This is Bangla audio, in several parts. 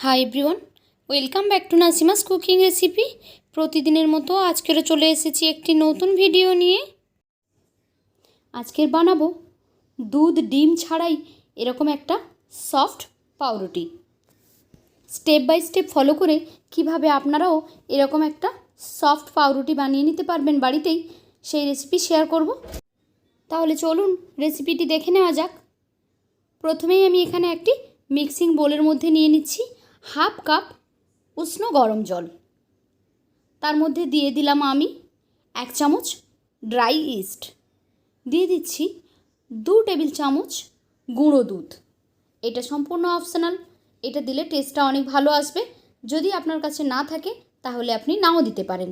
Hi everyone welcome back to Nasima's cooking recipe প্রতিদিনের মতো আজকেরও চলে এসেছি একটি নতুন ভিডিও নিয়ে। আজকের বানাবো দুধ ডিম ছাড়াই এরকম একটা সফট পাউরুটি। স্টেপ বাই স্টেপ ফলো করে কীভাবে আপনারাও এরকম একটা সফট পাউরুটি বানিয়ে নিতে পারবেন বাড়িতেই, সেই রেসিপি শেয়ার করব। তাহলে চলুন রেসিপিটি দেখে নেওয়া যাক। প্রথমেই আমি এখানে একটি মিক্সিং বোলের মধ্যে নিয়ে নিচ্ছি। হাফ কাপ উষ্ণ গরম জল। তার মধ্যে দিয়ে দিলাম আমি এক চামচ ড্রাই ইস্ট। দিয়ে দিচ্ছি দু টেবিল চামচ গুঁড়ো দুধ। এটা সম্পূর্ণ অপশনাল এটা দিলে টেস্টটা অনেক ভালো আসবে। যদি আপনার কাছে না থাকে, তাহলে আপনি নাও দিতে পারেন।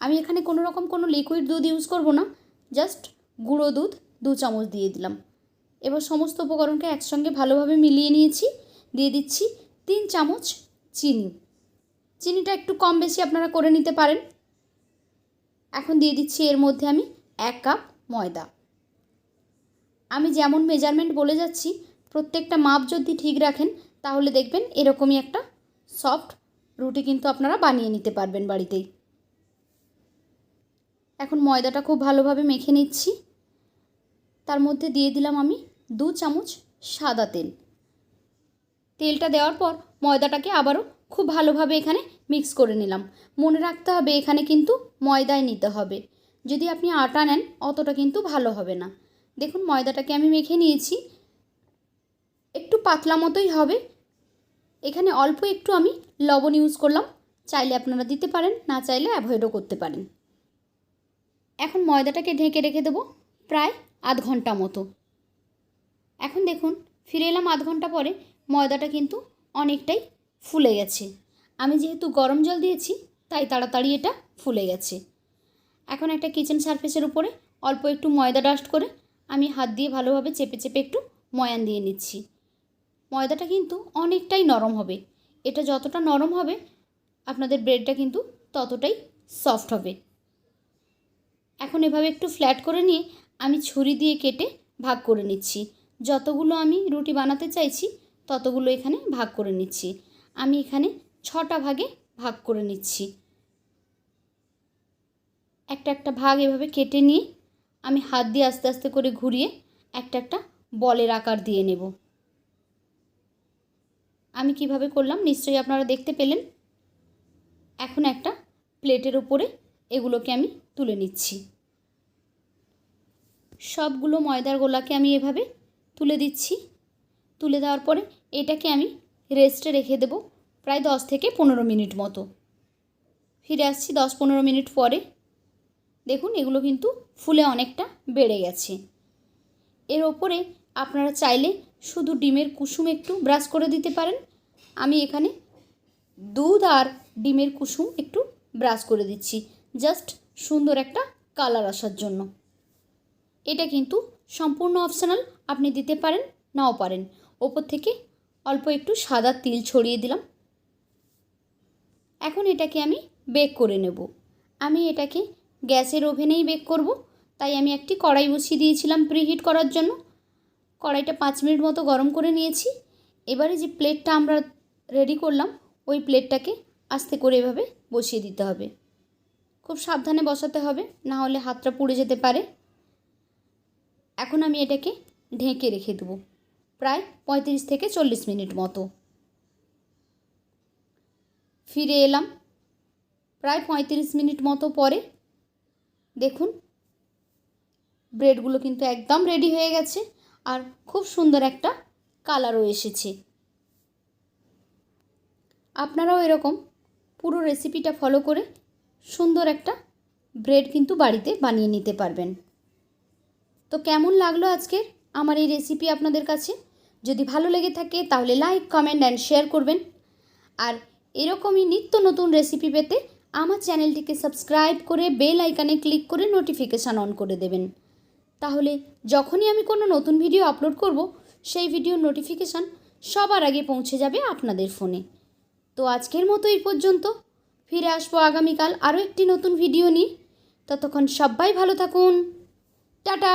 আমি এখানে কোনো রকম কোনো লিকুইড দুধ ইউজ করব না। জাস্ট গুঁড়ো দুধ দু চামচ দিয়ে দিলাম। এবার সমস্ত উপকরণকে একসঙ্গে ভালোভাবে মিলিয়ে নিয়েছি। দিয়ে দিচ্ছি তিন চামচ চিনি। চিনিটা একটু কম বেশি আপনারা করে নিতে পারেন। এখন দিয়ে দিচ্ছি এর মধ্যে আমি এক কাপ ময়দা। আমি যেমন মেজারমেন্ট বলে যাচ্ছি, প্রত্যেকটা মাপ যদি ঠিক রাখেন, তাহলে দেখবেন এরকমই একটা সফট রুটি কিন্তু আপনারা বানিয়ে নিতে পারবেন বাড়িতেই। এখন ময়দাটা খুব ভালোভাবে মেখে নিচ্ছি। তার মধ্যে দিয়ে দিলাম আমি দু চামচ সাদা তেল। তেলটা দেওয়ার পর ময়দাটাকে আবারও খুব ভালোভাবে এখানে মিক্স করে নিলাম। মনে রাখতে হবে এখানে কিন্তু ময়দায় নিতে হবে। যদি আপনি আটা নেন, অতটা কিন্তু ভালো হবে না। দেখুন, ময়দাটাকে আমি মেখে নিয়েছি। একটু পাতলা মতোই হবে। এখানে অল্প একটু আমি লবণ ইউজ করলাম। চাইলে আপনারা দিতে পারেন, না চাইলে অ্যাভয়েডও করতে পারেন। এখন ময়দাটাকে ঢেকে রেখে দেবো প্রায় আধ ঘণ্টা মতো। এখন দেখুন, ফিরে এলাম আধ ঘণ্টা পরে। ময়দাটা কিন্তু অনেকটাই ফুলে গেছে। আমি যেহেতু গরম জল দিয়েছি, তাই তাড়াতাড়ি এটা ফুলে গেছে। এখন একটা কিচেন সারফেসের উপরে অল্প একটু ময়দা ডাস্ট করে আমি হাত দিয়ে ভালোভাবে চেপে চেপে একটু ময়ান দিয়ে নিচ্ছি। ময়দাটা কিন্তু অনেকটাই নরম হবে। এটা যতটা নরম হবে, আপনাদের ব্রেডটা কিন্তু ততটাই সফট হবে। এখন এভাবে একটু ফ্ল্যাট করে নিয়ে আমি ছুরি দিয়ে কেটে ভাগ করে নিচ্ছি। যতগুলো আমি রুটি বানাতে চাইছি ততগুলো এখানে ভাগ করে নিচ্ছি। আমি এখানে ছটা ভাগে ভাগ করে নিচ্ছি। একটা একটা ভাগ এভাবে কেটে নিয়ে আমি হাত দিয়ে আস্তে আস্তে করে ঘুরিয়ে একটা একটা বলের আকার দিয়ে নেব। আমি কীভাবে করলাম নিশ্চয়ই আপনারা দেখতে পেলেন। এখন একটা প্লেটের ওপরে এগুলোকে আমি তুলে নিচ্ছি। সবগুলো ময়দার গোলাকে আমি এভাবে তুলে দিচ্ছি। তুলে দেওয়ার পরে এটাকে আমি রেস্টে রেখে দেব প্রায় দশ থেকে পনেরো মিনিট মতো। ফিরে আসছি দশ পনেরো মিনিট পরে। দেখুন, এগুলো কিন্তু ফুলে অনেকটা বেড়ে গেছে। এর ওপরে আপনারা চাইলে শুধু ডিমের কুসুম একটু ব্রাশ করে দিতে পারেন। আমি এখানে দুধ আর ডিমের কুসুম একটু ব্রাশ করে দিচ্ছি, জাস্ট সুন্দর একটা কালার আসার জন্য। এটা কিন্তু সম্পূর্ণ অপশনাল, আপনি দিতে পারেন, নাও পারেন। ওপর থেকে অল্প একটু সাদা তিল ছড়িয়ে দিলাম। এখন এটাকে আমি বেক করে নেব। আমি এটাকে গ্যাসের ওভেনেই বেক করব, তাই আমি একটি কড়াই বসিয়ে দিয়েছিলাম প্রিহিট করার জন্য। কড়াইটা পাঁচ মিনিট মতো গরম করে নিয়েছি। এবারে যে প্লেটটা আমরা রেডি করলাম, ওই প্লেটটাকে আস্তে করে এভাবে বসিয়ে দিতে হবে। খুব সাবধানে বসাতে হবে, না হলে হাতটা পুড়ে যেতে পারে। এখন আমি এটাকে ঢেকে রেখে দেবো। প্রায় পঁয়ত্রিশ থেকে চল্লিশ মিনিট মতো। ফিরে এলাম প্রায় পঁয়ত্রিশ মিনিট মতো পরে। দেখুন, ব্রেডগুলো কিন্তু একদম রেডি হয়ে গেছে আর খুব সুন্দর একটা কালারও এসেছে। আপনারাও এরকম পুরো রেসিপিটা ফলো করে সুন্দর একটা ব্রেড কিন্তু বাড়িতে বানিয়ে নিতে পারবেন। তো কেমন লাগল আজকের আমার এই রেসিপি আপনাদের কাছে। যদি ভালো লেগে থাকে তাহলে লাইক কমেন্ট অ্যান্ড শেয়ার করবেন। আর এরকমই নিত্য নতুন রেসিপি পেতে আমার চ্যানেলটিকে সাবস্ক্রাইব করে বেল আইকানে ক্লিক করে নোটিফিকেশান অন করে দেবেন। তাহলে যখনই আমি কোনো নতুন ভিডিও আপলোড করব, সেই ভিডিওর নোটিফিকেশান সবার আগে পৌঁছে যাবে আপনাদের ফোনে তো আজকের মতো এই পর্যন্ত। ফিরে আসব আগামীকাল আরও একটি নতুন ভিডিও নিয়ে। ততক্ষণ সবাই ভালো থাকুন। টাটা!